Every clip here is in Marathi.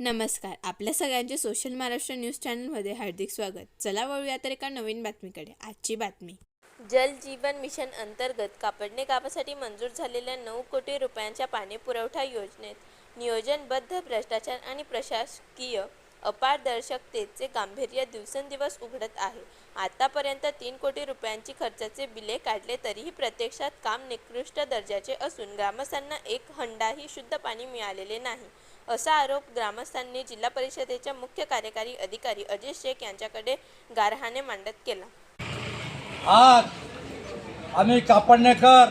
नमस्कार. आपल्या सगळ्यांचे सोशल महाराष्ट्र न्यूज चॅनलमध्ये हार्दिक स्वागत. चला वळूया तर एका नवीन बातमीकडे. आजची बातमी. जल जीवन मिशन अंतर्गत कापडणे कामासाठी मंजूर झालेल्या नऊ कोटी रुपयांच्या पाणी पुरवठा योजनेत नियोजनबद्ध भ्रष्टाचार आणि प्रशासकीय अपारदर्शकतेचे गांभीर्य दिवसेंदिवस उघडत आहे. आतापर्यंत तीन कोटी रुपयांची खर्चाचे बिले काढले तरीही प्रत्यक्षात काम निकृष्ट दर्जाचे असून ग्रामस्थांना एक हंडाही शुद्ध पाणी मिळालेले नाही. असा आरोप ग्रामस्थांनी जिल्हा परिषदेच्या मुख्य कार्यकारी अधिकारी अजय शेख यांच्याकडे गारहाने मांडत केला. आज आम्ही कापडणेकर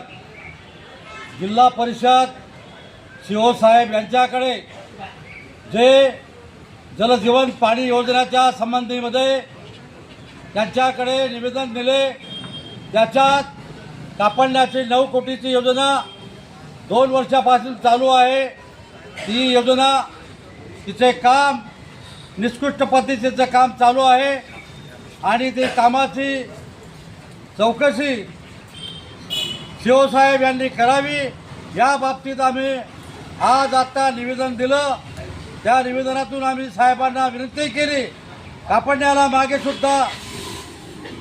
जिल्हा परिषद शिवसाहेब यांच्याकडे जे जलजीवन पाणी योजनेच्या संबंधीमध्ये त्यांच्याकडे निवेदन दिले त्याच्यात कापडण्याची नऊ कोटीची योजना दोन वर्षापासून चालू आहे. ती योजना तिचे काम निष्कृष्ट पद्धतीचं काम चालू आहे. आणि ते कामाची चौकशी शिवसाहेब यांनी करावी. या बाबतीत आम्ही आज आता निवेदन दिलं. त्या निवेदनातून आम्ही साहेबांना विनंती केली. कापडण्याला मागे सुद्धा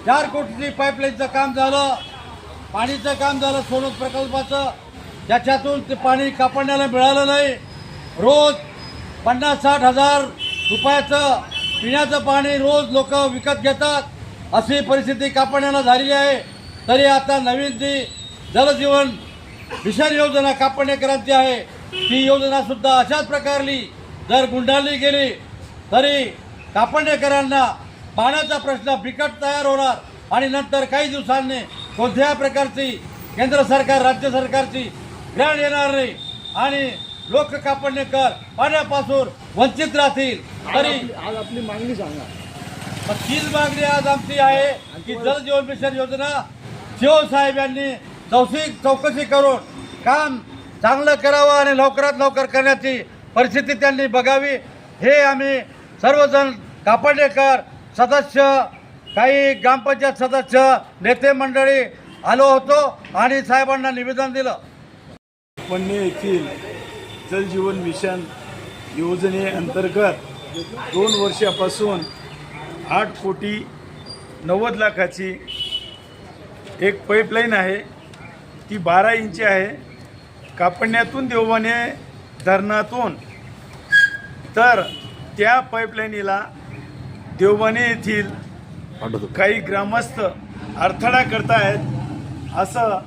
चार कोटीची पाईपलाईनचं काम झालं. पाणीचं काम झालं सोनत प्रकल्पाचं. त्याच्यातून ते पाणी कापडण्याला मिळालं नाही. रोज पन्नास साठ हजार रुपयाचं पिण्याचं पाणी रोज लोक विकत घेतात. अशी परिस्थिती कापडण्याला झालेली आहे. तरी आता नवीन जी जलजीवन मिशन योजना कापडणेकरांची आहे. ती योजनासुद्धा अशाच प्रकारली जर गुंडाळली गेली तरी कापडणेकरांना पाण्याचा प्रश्न बिकट तयार होणार आणि नंतर काही दिवसांनी कोणत्याही प्रकारची केंद्र सरकार राज्य सरकारची ग्रँड येणार नाही. आणि लोक कापडणेकर पाण्यापासून वंचित राहतील. तरी आज आपली मागणी सांगा. मग तीच मागणी आज आमची आहे की जल जीवन मिशन योजना शिवसाहेब यांनी चौशी चौकशी करून काम चांगलं करावं आणि लवकरात लवकर करण्याची परिस्थिती त्यांनी बघावी. हे आम्ही सर्वजण कापडणेकर सदस्य काही ग्रामपंचायत सदस्य नेते मंडळी आलो होतो आणि साहेबांना निवेदन दिलं. पन्ने येथील जलजीवन मिशन योजनेअंतर्गत दोन वर्षापासून आठ कोटी नव्वद लाखाची एक पाईपलाईन आहे. ती बारा इंची आहे. कापण्यातून देवबाने धरणातून. तर त्या पाईपलाईनीला देवबाने येथील काही ग्रामस्थ अडथळा करतायत असं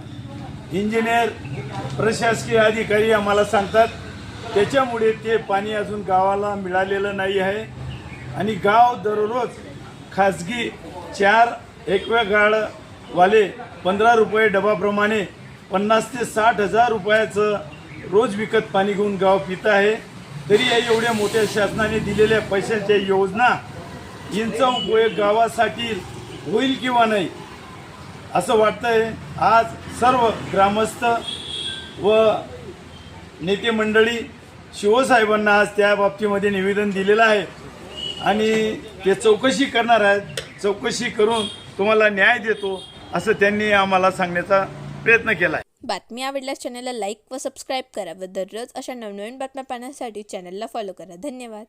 इंजिनियर प्रशासकीय अधिकारी आम्हाला सांगतात. त्याच्यामुळे ते पाणी अजून गावाला मिळालेलं नाही आहे. आणि गाव दररोज खाजगी चार एकव्या गाडवाले पंधरा रुपये डबाप्रमाणे पन्नास ते साठ हजार रुपयाचं रोज विकत पाणी घेऊन गाव पित आहे. तरी या एवढ्या मोठ्या शासनाने दिलेल्या पैशाच्या योजना यांचा उपयोग गावासाठी होईल किंवा नाही असं वाटतंय. आज सर्व ग्रामस्थ व नेते मंडळी शिवसाहेबांना आज त्या बाबतीमध्ये निवेदन दिलेलं आहे. आणि ते चौकशी करणार आहेत. चौकशी करून तुम्हाला न्याय देतो असं त्यांनी आम्हाला सांगण्याचा प्रयत्न केला आहे. बातमी आवडल्यास चॅनलला लाईक व सबस्क्राईब करा व दररोज अशा नवनवीन बातम्या पाहण्यासाठी चॅनलला फॉलो करा. धन्यवाद.